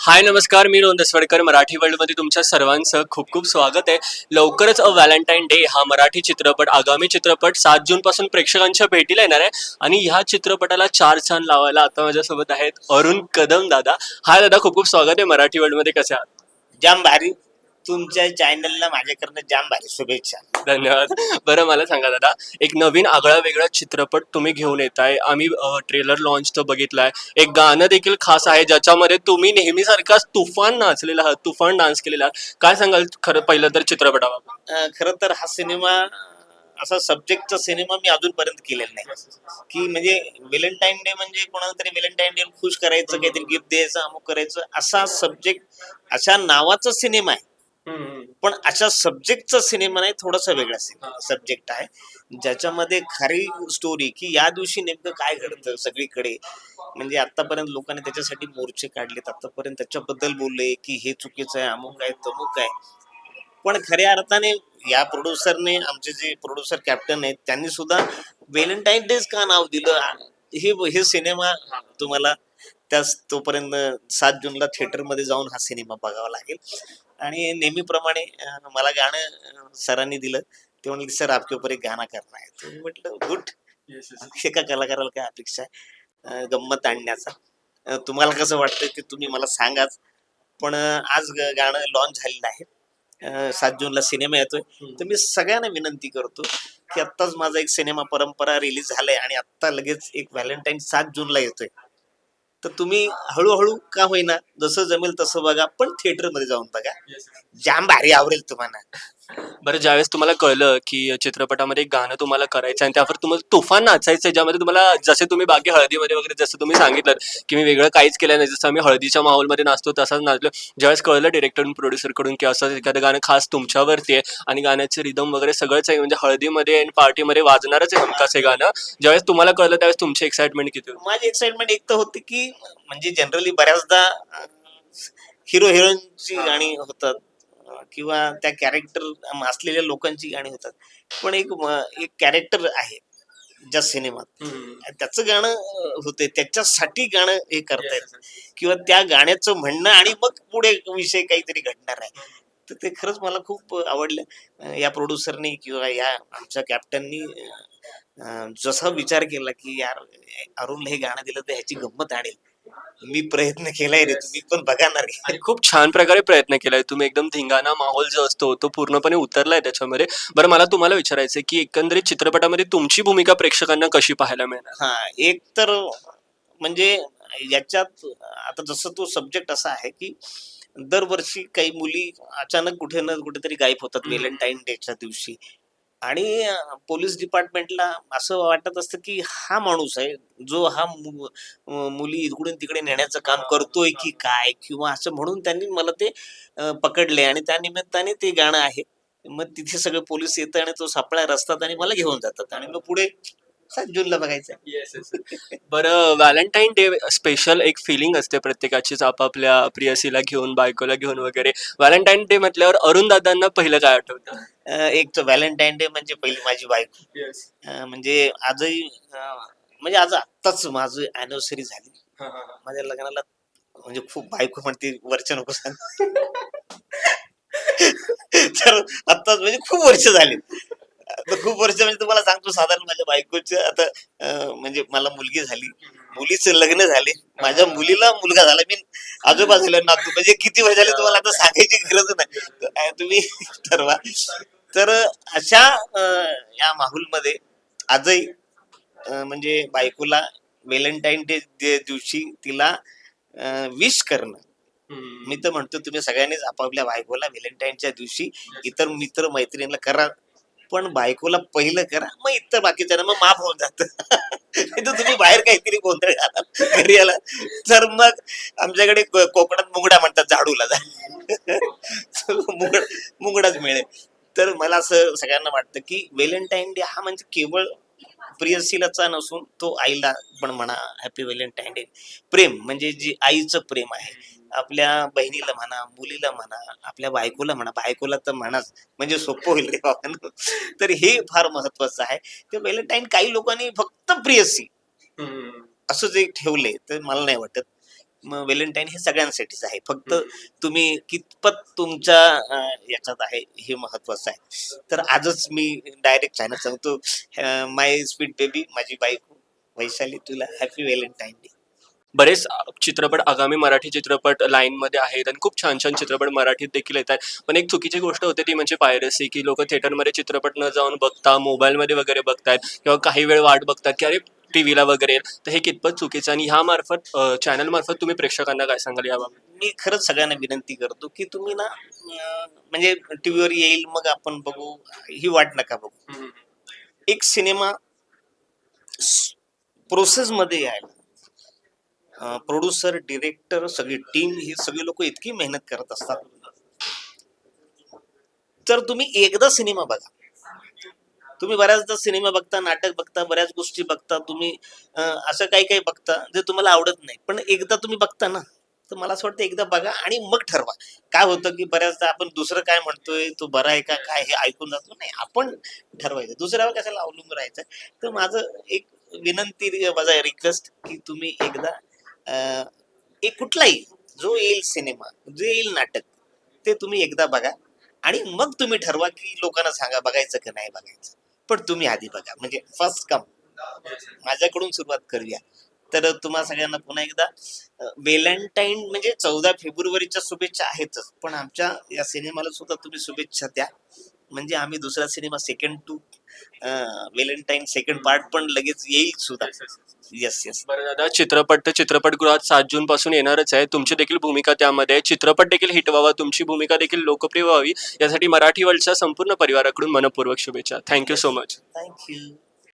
हाय नमस्कार मी रोहन दसवडकर मराठी वर्ल्डमध्ये तुमच्या सर्वांचं खूप खूप स्वागत आहे. लवकरच अ व्हॅलेंटाईन डे हा मराठी चित्रपट आगामी चित्रपट सात जून पासून प्रेक्षकांच्या भेटीला येणार आहे. आणि ह्या चित्रपटाला चार छान लावायला आता माझ्यासोबत आहेत अरुण कदम दादा. हाय दादा खूप खूप स्वागत आहे मराठी वर्ल्डमध्ये. कसे आहात? जाम भारी. तुमच्या चॅनलला माझ्याकडनं जाम भारी शुभेच्छा. धन्यवाद. बरं मला सांगा दादा एक नवीन आगळा वेगळा चित्रपट तुम्ही घेऊन येताय. आम्ही ट्रेलर लॉन्च तर बघितलाय. एक गाणं देखील खास आहे ज्याच्यामध्ये तुम्ही नेहमीसारखाच तुफान नाचलेला आहात तुफान डान्स केलेला आहात. काय सांगाल खरं पहिलं तर चित्रपटाबाबत? अं, खरं तर हा सिनेमा असा सब्जेक्टचा सिनेमा मी अजूनपर्यंत केलेला नाही. की म्हणजे व्हॅलेंटाईन डे म्हणजे कोणाला तरी व्हॅलेंटाईन डे खुश करायचं काहीतरी गिफ्ट द्यायचं अमुक करायचं असा सब्जेक्ट अशा नावाचा सिनेमा आहे. पण अशा सब्जेक्टचा सिनेमा नाही थोडासा वेगळा सिनेमा सब्जेक्ट आहे. ज्याच्यामध्ये खरी स्टोरी की या दिवशी नेमकं काय घडतं सगळीकडे. म्हणजे आतापर्यंत लोकांनी त्याच्यासाठी मोर्चे काढलेत. आतापर्यंत त्याच्याबद्दल बोलले की हे चुकीचं आहे अमुक आहे तमुक आहे. पण खऱ्या अर्थाने या प्रोड्युसरने आमचे जे प्रोड्युसर कॅप्टन आहेत त्यांनी सुद्धा व्हॅलेंटाईन डेज का नाव दिलं? हे हे सिनेमा तुम्हाला त्याच तोपर्यंत सात जूनला थिएटरमध्ये जाऊन हा सिनेमा बघावा लागेल. आणि नेहमीप्रमाणे मला गाणं सरांनी दिलं. ते म्हणले सर आपके ऊपर एक गाणं करणार आहे. म्हटलं गुड. एका कलाकाराला काय अपेक्षा आहे? गंमत आणण्याचा. तुम्हाला कसं वाटतं ते तुम्ही मला सांगाच. पण आज गाणं लॉन्च झालेलं आहे. सात जूनला सिनेमा येतोय. तर मी सगळ्यांना विनंती करतो की आत्ताच माझा एक सिनेमा परंपरा रिलीज झालाय आणि आत्ता लगेच एक व्हॅलेंटाईन सात जूनला येतोय. तर तुम्ही हळूहळू का होईना जसं जमेल तसं बघा पण थिएटरमध्ये जाऊन बघा. जाम भारी आवडेल तुम्हाला. बरं ज्यावेळेस तुम्हाला कळलं की चित्रपटामध्ये एक गाणं तुम्हाला करायचं आणि त्यावर तुम्हाला तुफान नाचायचं आहे ज्यामध्ये तुम्हाला जसे तुम्ही बाकी हळदीमध्ये वगैरे जसं तुम्ही सांगितलं की मी वेगळं काहीच केलं नाही जसं आम्ही हळदीच्या माहोलमध्ये नाचतो तसंच नाचलो. ज्यावेळेस कळलं डिरेक्टर प्रोड्युसरकडून की असं एखादं गाणं खास तुमच्यावरती आहे आणि गाण्याचे रिदम वगैरे सगळंच आहे म्हणजे हळदीमध्ये आणि पार्टीमध्ये वाजणारच आहे हमखास हे गाणं. ज्यावेळेस तुम्हाला कळलं त्यावेळेस तुमची एक्साइटमेंट किती होती? माझी एक्साइटमेंट एक तर होती की म्हणजे जनरली बऱ्याचदा हिरो हिरोईनची गाणी होतात. किंवा त्या कॅरेक्टर असलेल्या लोकांची गाणी होतात. पण एक एक कॅरेक्टर आहे ज्या सिनेमात. त्याचं गाणं होते त्याच्यासाठी गाणं हे करतायत. किंवा त्या गाण्याचं म्हणणं आणि मग पुढे विषय काहीतरी घडणार आहे. तर ते खरंच मला खूप आवडलं. या प्रोड्युसरनी किंवा या आमच्या कॅप्टननी जसा विचार केला की यार अरुणला हे गाणं दिलं तर ह्याची गंमत आणेल. मी प्रयत्न केलाय रे तुम्ही पण बघा ना रे आणि खूप छान प्रकारे प्रयत्न केलाय. तुम्ही एकदम धिंगाणा माहोल जो असतो तो पूर्णपणे उतरलाय त्याच्यामध्ये. बरं मला तुम्हाला विचारायचं की एकंदरीत चित्रपटामध्ये तुमची भूमिका प्रेक्षकांना कशी पाहायला मिळणार? हा एक तर म्हणजे याच्यात आता जसं तो सब्जेक्ट असा आहे की दरवर्षी काही मुली अचानक कुठे ना कुठेतरी गायब होतात. व्हॅलेंटाईन डेच्या दिवशी. आणि पोलीस डिपार्टमेंटला असं वाटत असतं की हा माणूस आहे जो हा मुली इकडून तिकडे नेण्याचं काम करतोय की काय किंवा असं म्हणून त्यांनी मला ते पकडले आणि त्या निमित्ताने ते गाणं आहे. मग तिथे सगळे पोलीस येतात आणि तो सापळा रस्तात आणि मला घेऊन जातात आणि मग पुढे सात जूनला बघायचं बरं व्हॅलेंटाईन डे स्पेशल एक फिलिंग असते प्रत्येकाचीच आपापल्या प्रियसीला घेऊन बायकोला घेऊन वगैरे. व्हॅलेंटाईन डे म्हटल्यावर अरुण दादांना पहिलं काय आठवतं? अं, एक तर व्हॅलेंटाईन डे म्हणजे पहिली माझी बायको. अं, म्हणजे आजही अं, म्हणजे आज आत्ताच माझं अॅनिव्हर्सरी झाली. माझ्या लग्नाला म्हणजे खूप बायको म्हणते वरच्या नको सांग. तर आत्ताच म्हणजे खूप वर्ष झाली. आता खूप वर्ष म्हणजे तुम्हाला सांगतो साधारण माझ्या बायकोचे आता अं, म्हणजे मला मुलगी झाली. मुलीचं लग्न झाले. माझ्या मुलीला मुलगा झाला. मी आजोबा झाले नातू म्हणजे किती वर्ष झाले तुम्हाला आता सांगायची गरज नाही. तर, अं, तुम्ही ठरवा. तर अशा अं, या माहोलमध्ये आजही अं, म्हणजे बायकोला व्हॅलेंटाईन डे दिवशी तिला विश करणं. मी तर म्हणतो तुम्ही सगळ्यांनीच आपापल्या बायकोला व्हॅलेंटाईनच्या दिवशी इतर मित्र मैत्रिणीला करा. पण बायकोला पहिलं करा मग इतर बाकीच्या मग माफ होऊन जात. नाही तर तुम्ही बाहेर काहीतरी गोंधळ घाला. घरी आला तर मग आमच्याकडे कोकणात मुंगडा म्हणतात झाडूला. जा मुंगड मुंगडाच मिळेल तर मला असं सगळ्यांना वाटतं की व्हॅलेंटाईन डे हा म्हणजे केवळ प्रियसीलाचा नसून तो आईला पण म्हणा हॅपी व्हॅलेंटाईन डे. प्रेम म्हणजे जी आईचं प्रेम आहे आपल्या बहिणीला म्हणा मुलीला म्हणा आपल्या बायकोला म्हणा बायकोला तर म्हणाच म्हणजे सोपं होईल रे बाबा तर हे फार महत्वाचं आहे. ते व्हॅलेंटाईन काही लोकांनी फक्त प्रियसी असं जे ठेवले तर मला नाही वाटत. व्हॅलेंटाईन हे सगळ्यांसाठीच आहे. फक्त तुम्ही कितपत तुमच्या याच्यात आहे हे महत्वाचं आहे. तर आजच मी डायरेक्ट चॅनल सांगतो माय स्वीट बेबी माझी बायको वैशाली तुला हॅपी व्हॅलेंटाईन डे. बरेच चित्रपट आगामी मराठी चित्रपट लाईन मध्ये आहेत आणि खूप छान छान चित्रपट मराठीत देखील येत आहेत. पण एक चुकीची गोष्ट होते ती म्हणजे पायरसी की लोक थिएटरमध्ये चित्रपट न जाऊन बघता मोबाईलमध्ये वगैरे बघतायत किंवा काही वेळ वाट बघतात की अरे टीव्हीला वगैरे. तर हे कितपत चुकीचं आणि ह्या मार्फत चॅनल मार्फत तुम्ही प्रेक्षकांना काय सांगाल याबाबत? मी खरंच सगळ्यांना विनंती करतो की तुम्ही ना म्हणजे टीव्हीवर येईल मग आपण बघू ही वाट नका बघू. एक सिनेमा प्रोसेस मध्ये यायला. प्रोड्युसर डिरेक्टर सगळी टीम ही सगळी लोक इतकी मेहनत करत असतात. तर तुम्ही एकदा सिनेमा बघा. तुम्ही बऱ्याचदा सिनेमा बघता नाटक बघता बऱ्याच गोष्टी बघता तुम्ही असं काही काही बघता जे तुम्हाला आवडत नाही. पण एकदा तुम्ही बघता ना तर मला असं वाटतं एकदा बघा आणि मग ठरवा. काय होतं की बऱ्याचदा आपण दुसरं काय म्हणतोय तो बरा आहे का काय हे ऐकून जातो. नाही आपण ठरवायचं. दुसऱ्यावर कशाला अवलंबून राहायचं? तर माझं एक विनंती माझा रिक्वेस्ट की तुम्ही एकदा एक कुठलाही जो येईल सिनेमा जो येईल नाटक ते तुम्ही एकदा बघा. आणि मग तुम्ही ठरवा की लोकांना सांगा बघायचं की नाही बघायचं. पण तुम्ही आधी बघा. म्हणजे फर्स्ट कम माझ्याकडून सुरुवात करूया. तर तुम्हा सगळ्यांना पुन्हा एकदा व्हॅलेंटाईन म्हणजे चौदा फेब्रुवारीच्या शुभेच्छा आहेतच. पण आमच्या या सिनेमाला सुद्धा तुम्ही शुभेच्छा द्या. म्हणजे आम्ही दुसरा cinema second two Valentine second part पण लगेच येईल सुद्धा. येस येस बरं दादा चित्रपट तर चित्रपटगृहात सात जून पासून येणारच आहे. तुमची देखील भूमिका त्यामध्ये आहे. चित्रपट देखील हिट व्हावा तुमची भूमिका देखील लोकप्रिय व्हावी. यासाठी मराठी वर्ल्डच्या संपूर्ण परिवाराकडून मनपूर्वक शुभेच्छा. Thank you so much thank you